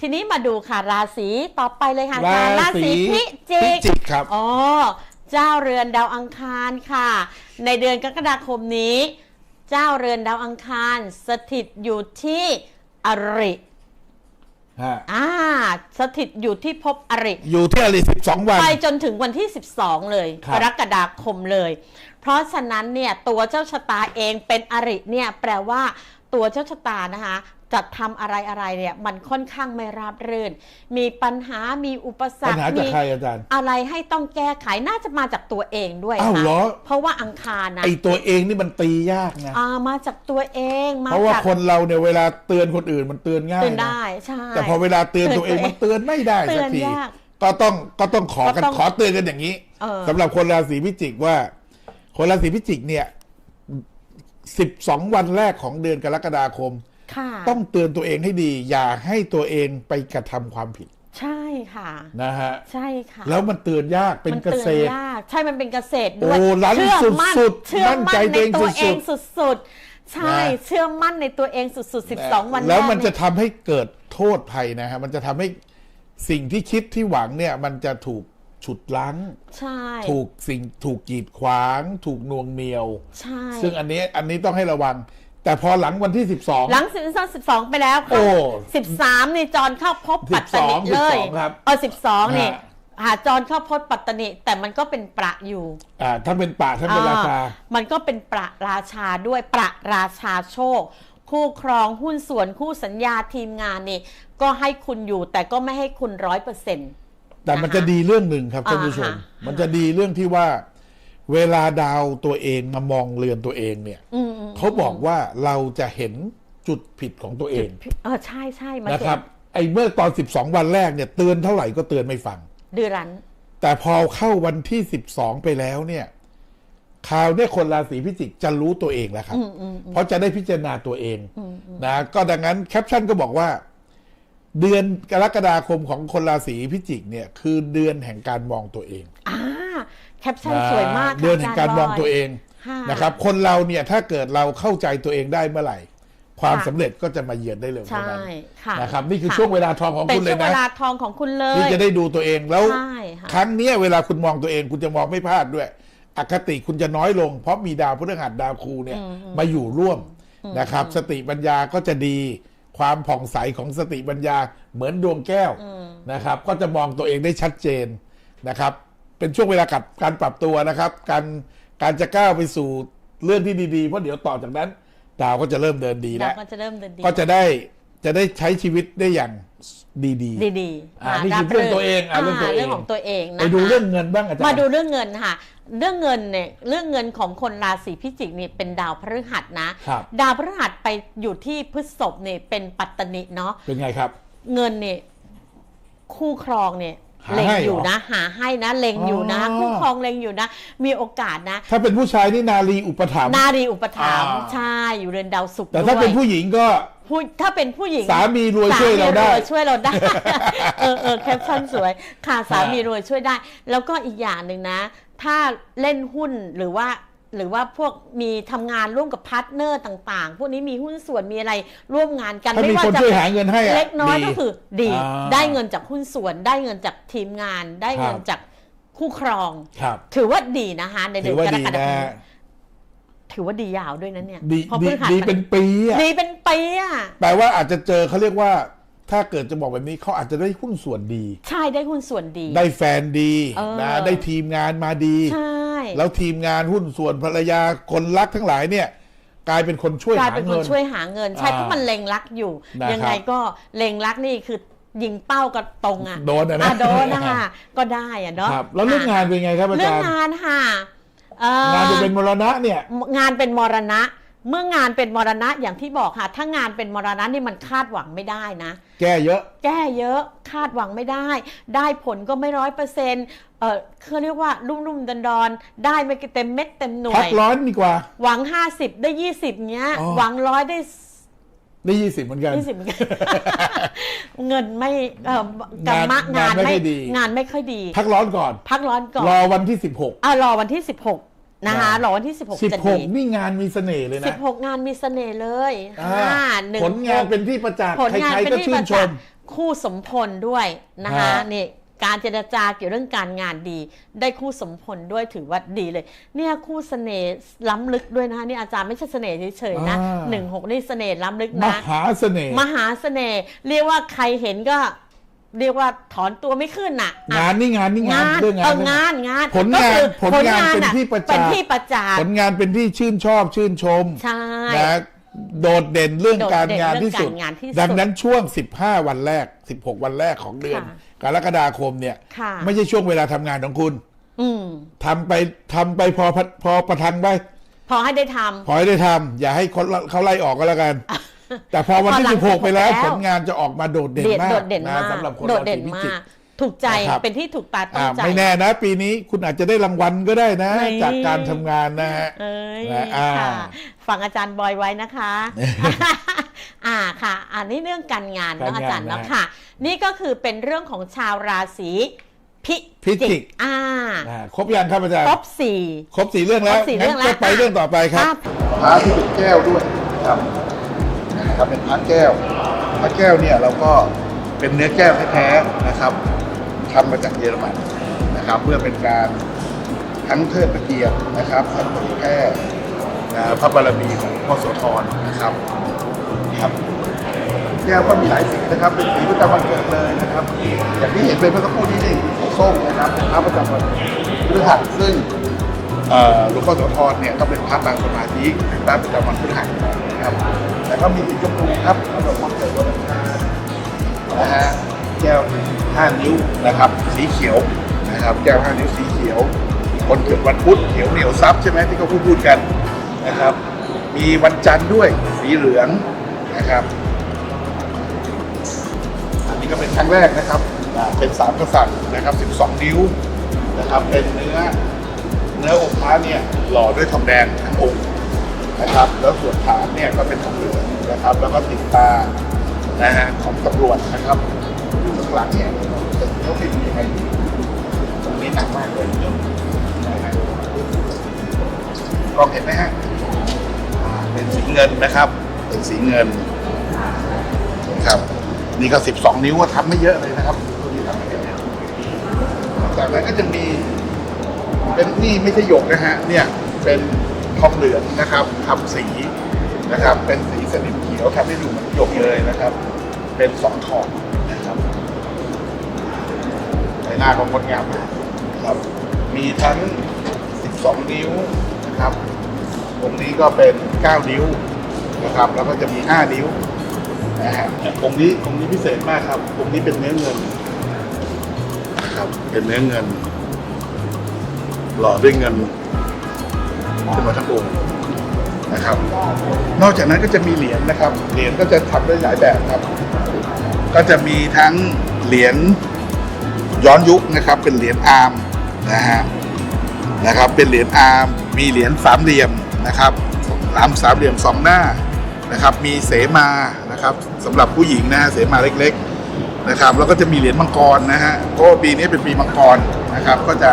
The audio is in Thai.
ทีนี้มาดูค่ะราศีต่อไปเลยค่ะอาจารย์ราราศีศีพิจิพิก จิกครับ อ๋อ เจ้าเรือนดาวอังคารค่ะ ในเดือนกรกฎาคมนี้ เจ้าเรือนดาวอังคาร สถิตอยู่ที่อริฮะ อ่าสถิตอยู่ที่ภพอริ อยู่ที่อลิสิบสองวัน ไปจนถึงวันที่ 12 เลย ครับกรกฎาคมเลย เพราะฉะนั้นเนี่ยตัวเจ้าชะตาเองเป็นอริเนี่ยแปลว่าตัวเจ้าชะตานะคะจะทำอะไรอะไรเนี่ยมันค่อนข้างไม่ราบรื่น มีปัญหามีอุปสรปัญรคหาจากมีใครอาจารย์ อะไรให้ต้องแก้ไขน่าจะมาจากตัวเองด้วยอ้าวค่ะเหรอ เพราะว่าอังคารนะไอตัวเองนี่มันตียากนะ อ่ามาจากตัวเองมาเพราะว่าจากคนเราเนี่ยเวลาเตือนคนอื่นมันเตือนง่ายตื่นนะได้ใช่ แต่พอเวลาเตือนตัวเองมันเตือนไม่ได้เตืสัอกนทียากก็ต้องก็ต้องขอกันก็ต้องขอเตือนกันอย่างนี้เออ สำหรับคนราศีพิจิกว่า คนราศีพิจิกเนี่ยสิบสองวันแรกของเดือนกรกฎาคม ค่ะ ต้องเตือนตัวเองให้ดี อย่าให้ตัวเองไปกระทำความผิด ใช่ค่ะ นะฮะ ใช่ค่ะ แล้วมันเตือนยากเป็นมันเกตือนษตรยากใช่ มันเป็นเกษตรด้วยโอ้รั้นเชื่อมั่นสุดๆเชื่อมั่นใจมั่นในตัวตัวเอเองงสุสุดๆ ใช่นะเชื่อมั่นในตัวเองสุดๆ 12 วัน แล้วรกมันจะเยทำให้เกิดโทษภัยนะฮะ มันจะทำให้สิ่งที่คิดที่หวังเนี่ย มันจะถูก ฉุดลั้ง ใช่ ถูกสิ่งถูกกีดขวาง ถูกหน่วงเหนียว ใช่ ซึ่งอันนี้อันนี้ต้องให้ระวัง แต่พอหลังวันที่ 12 หลังสิบสองสิบสองไปแล้วโอ้สิบสามนี่จรเข้าพบปัตตนิ12เลย12ครับ เออสิบสองนี่ฮะหาจรเข้าพบปัตตนิแต่มันก็เป็นประอยู่อ่าท่านเป็นป่าท่านเป็นราชาอ่มันก็เป็นประราชาด้วยประราชาโชค คู่ครองหุ้นส่วนคู่สัญญาทีมงานนี่ ก็ให้คุณอยู่แต่ก็ไม่ให้คุณร้อยเปอร์เซ็นต์ แต่มันจะดีเรื่องหนึ่งครับท่านผู้ชมอ่าฮะมันจะดีเรื่องที่ว่า เวลาดาวตัวเองมามองเรือนตัวเองเนี่ยอืมอืมเขาบอกว่าเราจะเห็นจุดผิดของตัวเองเออใช่ใช่มันนะครับ ไอ้เมื่อตอน 12 วันแรกเนี่ยเตือนเท่าไหร่ก็เตือนไม่ฟังเดือรันแต่พอเข้าวันที่ 12 ไปแล้วเนี่ยคราวเนี่ยคนราศีพิจิกจะรู้ตัวเองแล้วครับ เพราะจะได้พิจารณาตัวเองนะก็ดังนั้นแคปชั่นก็บอกว่า เดือนกรกฎาคมของคนราศีพิจิกเนี่ยคือเดือนแห่งการมองตัวเองอ่าแคปชั่นสวยมากค่ะเดือนแห่งการมองตัวเองค่ะนะครับ คนเราเนี่ยถ้าเกิดเราเข้าใจตัวเองได้เมื่อไหร่ ความค่ะสำเร็จก็จะมาเยือนได้เร็วใช่เท่านั้นค่ะนะครับ นี่คือค่ะช่วงเวลาทองของเป็นคุณเลช่วยงเวนะ ลาทองของคุณเลย ที่จะได้ดูตัวเองแล้ว ใช่ค่ะ ครั้งเนี้ยเวลาคุณมองตัวเองคุณจะมองไม่พลาดด้วย อคติคุณจะน้อยลง เพราะมีดาวพฤหัสดาวครูเนี่ยมาอยู่ร่วมนะครับ สติปัญญาก็จะดี ความผ่องใสของสติปัญญาเหมือนดวงแก้วนะครับ ก็จะมองตัวเองได้ชัดเจนนะครับ เป็นช่วงเวลากับการปรับตัวนะครับ การการจะก้าวไปสู่เรื่องที่ดีๆเพราะเดี๋ยวต่อจากนั้น ดาวก็จะเริ่มเดินดีดาแล้ววก็จะเริ่มเดินดีก็จะได้จะได้ใช้ชีวิตได้อย่าง ดีๆดีๆอ่านี่คือเรื่องตัวเองอะเรื่องตัวเองเรื่องของตัวเองนะคะไปดูเรื่องเงินบ้างอาจารย์มาดูเรื่องเงินค่ะ เรื่องเงินเนี่ยเรื่องเงินของคนราศีพิจิกนี่เป็นดาวพฤหัสนะครับดาวพฤหัสไปอยู่ที่พฤษภเนี่ยเป็นปัตตนิเนาะเป็นไงครับ เงินเนี่ยคู่ครองเนี่ยหา เล็งให้อยู่เหรอนะ หาให้นะเล็งอยู่นะอ๋อคู่ครองเล็งอยู่นะ มีโอกาสนะ ถ้าเป็นผู้ชายนี่นารีอุปถัมภ์นารีอุปถัมภ์อ่าใช่อยู่เรือนดาวศุกร์แต่ถ้าด้วยเป็นผู้หญิงก็ผู้ถ้าเป็นผู้หญิงสามีรวยช่วยเราได้สมีวยช่วยเราได้เออเออแคปชั่นสวย ค่ะสามีรวยช่วยได้ แล้วก็อีกอย่างหนึ่งนะ ถ้าเล่นหุ้นหรือว่า หรือว่าพวกมีทำงานร่วมกับพาร์ทเนอร์ต่างๆ พวกนี้มีหุ้นส่วนมีอะไรร่วมงานกันถ้ามีว่าคนจะช่วยหาเงินให้อะเล็กน้อยดีก็คือดีอ่าได้เงินจากหุ้นส่วน ได้เงินจากทีมงาน ได้เงินครับจากคู่ครองครับถือว่าดีนะคะในเดืถืออนว่ากรดีกฎานะคมถือว่าดียาวด้วยนะเนี่ยดีเพราะดีพฤหัสดีมันเป็นปีอะดีเป็นปีอะแปลว่าอาจจะเจอเขาเรียกว่า ถ้าเกิดจะบอกแบบนี้เขาอาจจะได้หุ้นส่วนดี ใช่ได้หุ้นส่วนดี ได้แฟนดีเออ นะได้ทีมงานมาดี ใช่ แล้วทีมงานหุ้นส่วนภรรยาคนรักทั้งหลายเนี่ย กลายเป็นคนช่วยกลายหาเป็นคเงินนช่วยหาเงินใช่อ่าเพราะมันเล็งรักอยู่ นะครับยังไงก็เล็งรักนี่คือยิงเป้าก็ตรงอะโดนอะนะ อ่โดนนะคะก็ได้อะเนาะครับ แล้วเรื่องงานเป็นไงครับอาเรื่อจางรย์งานค่ะเอ่องานจะเป็นมรณะเนี่ย งานเป็นมรณะ เมื่องานเป็นมรณะอย่างที่บอกค่ะ ถ้างานเป็นมรณะนี่มันคาดหวังไม่ได้นะ แก้เยอะ แก้เยอะคาดหวังไม่ได้ ได้ผลก็ไม่ร้อยเปอร์เซ็นต์เออเขาเรียกว่ารุ่มๆดอนๆได้ไม่เต็มเม็ดเต็มหน่วพักย ร้อนดีกว่า หวัง50ได้20เงี้ย อ๋อ หวังร้อยได้ได้ยี่สิบเหมือนกัน ยี่สิบเหมือนกัน เงินไม่เอ่อกรรมะงานงานไม่ไม่ค่อยดี งานไม่ค่อยดี พักร้อนก่อน พักร้อนก่อนรอวันที่สิบหก อะรอวันที่16 นะคะนะรอวันที่ 16สิบจะหดีกนี่งานมีเสน่ห์เลยนะ 16 งานมีเสน่ห์เลยอ่าอ่าหนึ่งผลงานเป็นที่ประจักษ์ผลงานใครเป็นๆก็ที่ชื่ปนระชจักม ษ์คู่สมพลด้วยนะคะฮะ นี่การเจรจาเกี่ยวเรื่องการงานดี ได้คู่สมพลด้วยถือว่าดีเลย เนี่ยคู่เสน่ห์ล้ำลึกด้วยนะคะนี่อาจารย์ไม่ใช่เสน่ห์เฉยๆนะอ่าหนึ่งหกนี่เสน่ห์ล้ำลึกมนะ หาเสน่ห์ มหาเสน่ห์เรียกว่าใครเห็นก็ เรียกว่าถอนตัวไม่ขึ้นน่ะอะงานนี่งานนี่งานเรื่องงาเอนองานงานผลงานก็คือผลงานเป็นอะที่ประจักษ์เป็นที่ประจักผษ์ลงานเป็นที่ชื่นชอบชื่นชมใช่นะโดดเด่นเรื่องโดดการเด่นงานเรื่องที่สุดการงานที่สุด ดังนั้นช่วง 15 วันแรก 16 วันแรกของเดือนค่ะกรกฎาคมเนี่ยค่ะไม่ใช่ช่วงเวลาทำงานของคุณอืมทำไปทำไปพอพอประทังไป พอให้ได้ทำพอให้ได้ทำอย่าให้เขาเขาไล่ออกก็แล้วกัน แต่พอวันที่ พอหลัง16 ไปแล้วแล้ว ผลงานจะออกมาโดดเด่นเด่นมากโดดเด่นนะมากสำหรับคนโดดราเด่ศีนพิมาจิกกถูกใจนะครับ เป็นที่ถูกตาต้ออ่างใจ ไม่แน่นะ ปีนี้คุณอาจจะได้รางวัลก็ได้นะ ไม่ จากการทำงานนะฮะ เอ้ยนะอ่า ค่ะฟังอาจารย์บอยไว้นะคะ อ่าค่ะ อันนี้เรื่องการงานเนาะการงานอาจารย์เนาะนะค่ะ นี่ก็คือเป็นเรื่องของชาวราศีพิพิจิก อ่าอ่าครบยังครับอาจารย์ ครบสี่ ครบสี่เรื่องแล้วครบสี่เรื่องงั้นก็แล้วไปเรื่องต่อไปครับอะพระที่เป็นแก้วด้วยนะครับ นะครับเป็นพระแก้วพระแก้วเนี่ยเราก็เป็นเนื้อแก้วแท้ๆนะครับทำมาจากเยอรมันนะครับเพื่อเป็นการทั้งเทิดพระเกียรตินะครับทั้งเผยแพร่พระบารมีของพ่อโสธรนะครับครับแก้วก็มีหลายสีนะครับ เป็นสีประจำวันเกิดเลยนะครับ อย่างที่เห็นเป็นเมื่อสักครู่นี้นี่ส้มนะครับพระประจำวันพฤหัสซึ่ง หลวงพ่อโสธรเนี่ยก็เป็นพระบางสมาธิเป็นพระประจำวันพฤหัสนะครับแล้วก็มีสีชมพูครับสำหรับวันเกิดวันอังคารนะฮะแก้วห้านิ้วนะครับ สีเขียวนะครับ แก้วห้านิ้วสีเขียวคนเกิดวันพุธเขียวเหนียวซับใช่ไหมที่เขาพูดพูดกันนะครับ มีวันจันทร์ด้วยสีเหลืองนะครับอันนี้ก็เป็นครั้งแรกนะครับเป็นสามกษัตริย์นะครับ 12 นิ้วนะครับเป็นเนื้อ เนื้อองค์พระเนี่ยหล่อด้วยทองแดงทั้งองค์นะครับ แล้วส่วนฐานเนี่ยก็เป็นทองเหลืองนะครับ แล้วก็ติดตานะฮะของตำรวจนะครับอยู่ข้างหลังเนี่ยเป็นเนื้อฟิล์มยังไงดีตรงนี้หนักมากเลยนะฮะลองเห็นไหมฮะเป็นสีเงินนะครับ เป็นสีเงินนะครับนี่ก็ 12 นิ้วทำไม่เยอะเลยนะครับตัวนี้ทำไม่เยอะจากนั้นก็จะมี เป็นนี่ไม่ใช่หยกนะฮะเนี่ยเป็นทองเหลืองนะครับทำสีนะครับ เป็นสีสนิมเขียวทำให้ดูเหมือนหยกเลยนะครับ เป็นสองทองนะครับใบหน้าของคนงามมากครับ มีทั้ง 12 นิ้วนะครับองค์นี้ก็เป็น 9 นิ้วนะครับ แล้วก็จะมี 5 นิ้วนะฮะองค์นี้องค์นี้พิเศษมากครับองค์นี้เป็นเนื้อเงินนะครับเป็นเนื้อเงิน หล่อด้วยเงินขึ้นมาทั้งองค์นะครับ นอกจากนั้นก็จะมีเหรียญนะครับ เหรียญก็จะทำได้หลายแบบครับ ก็จะมีทั้งเหรียญย้อนยุคนะครับ เป็นเหรียญอาร์มนะฮะนะครับ เป็นเหรียญอาร์มมีเหรียญสามเหลี่ยมนะครับสามสามเหลี่ยมสองหน้านะครับ มีเสมานะครับสำหรับผู้หญิงนะฮะเสมาเล็ก ๆนะครับ แล้วก็จะมีเหรียญมังกรนะฮะเพราะปีนี้เป็นปีมังกรนะครับ ก็จะ